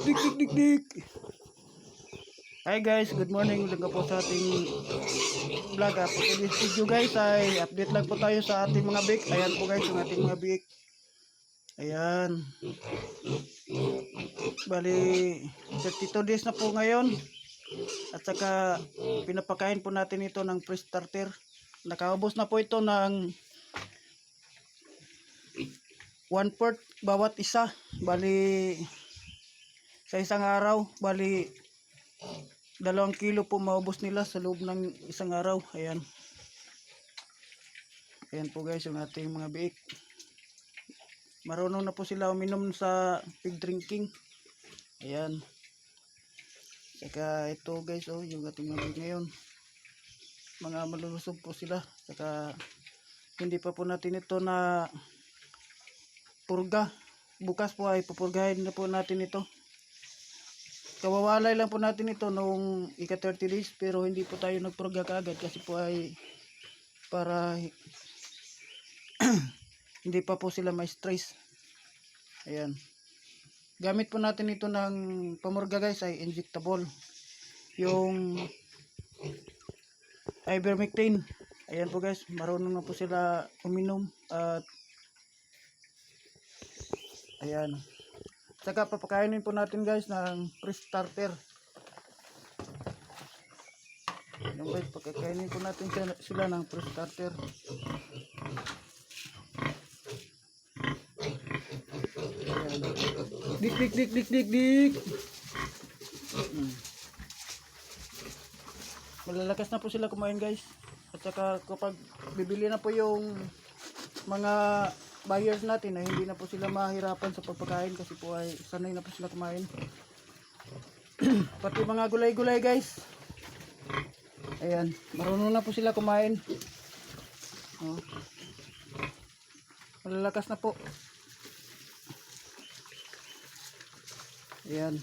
dik, dik, dik, dik. Hi guys, good morning. Ulang po sa ating vlog. Ah, For today's video guys ay update lang po tayo sa ating mga bake. Ayan po guys, yung ating mga bake. Ayan. Bali, 32 days na po ngayon. At saka, pinapakain po natin ito ng pre-starter. Nakaubos na po ito ng one fourth bawat isa. Bali, sa isang araw, bali, dalawang kilo po maubos nila sa loob ng isang araw. Ayan. Ayan po guys, yung ating mga biik. Marunong na po sila uminom sa pig drinking. Ayan. Saka ito guys, oh, yung ating mga biik ngayon. Mga malulusog po sila. Saka hindi pa po natin ito na purga. Bukas po ay pupurgahin na po natin ito. Kawawalay lang po natin ito noong ika 30 days pero hindi po tayo nagpurga kaagad kasi po ay para hindi pa po sila may stress. Ayan. Gamit po natin ito ng pamurga guys ay injectable. Yung ivermectin. Ayan po guys, marunong na po sila uminom at ayan. Saka papakainin po natin guys ng pre-starter. Ayan guys, pakakainin po natin sila, sila ng pre-starter. Dik dik dik dik dik dik. Hmm. Malalakas na po sila kumain guys. At saka kapag bibili na po yung mga buyers natin na hindi na po sila mahirapan sa pagpakain kasi po ay sanay na po sila kumain. Pati mga gulay-gulay guys. Ayan, marunong na po sila kumain. Oh. Malalakas na po. Ayan.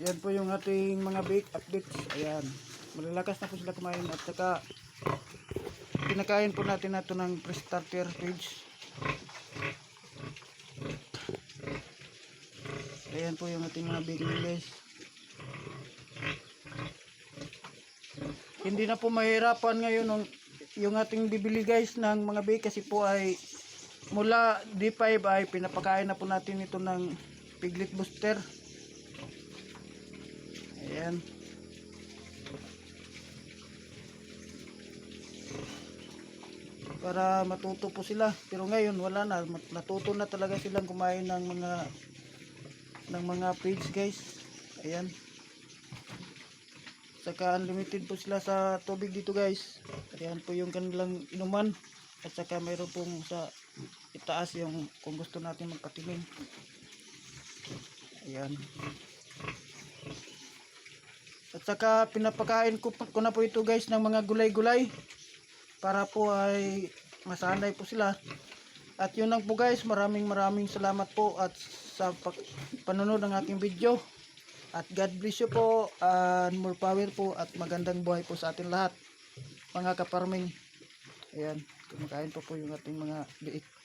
Yan po yung ating mga bake updates. Ayan. Malalakas na po sila kumain at saka pinakain po natin na ito ng pre-starter page. Ayan po yung ating mga baking guys. Hindi na po mahirapan ngayon yung, yung ating bibili guys ng mga bake kasi po ay mula D5 ay pinapakain na po natin ito ng piglet booster. Ayan. Para matuto po sila. Pero ngayon wala na. Natuto na talaga silang kumain ng mga ng mga feeds guys. Ayan. Saka unlimited po sila sa tubig dito guys. Ayan po yung kanilang inuman. At saka mayroon pong sa itaas yung kung gusto natin magpatingin. Ayan. At saka pinapakain ko, ko na po ito guys ng mga gulay-gulay para po ay masanay po sila. At yun lang po guys, maraming maraming salamat po at sa panonood ng aking video. At God bless you po and more power po at magandang buhay po sa atin lahat. Mga kaparming. Ayan, kumakain po po yung ating mga liit.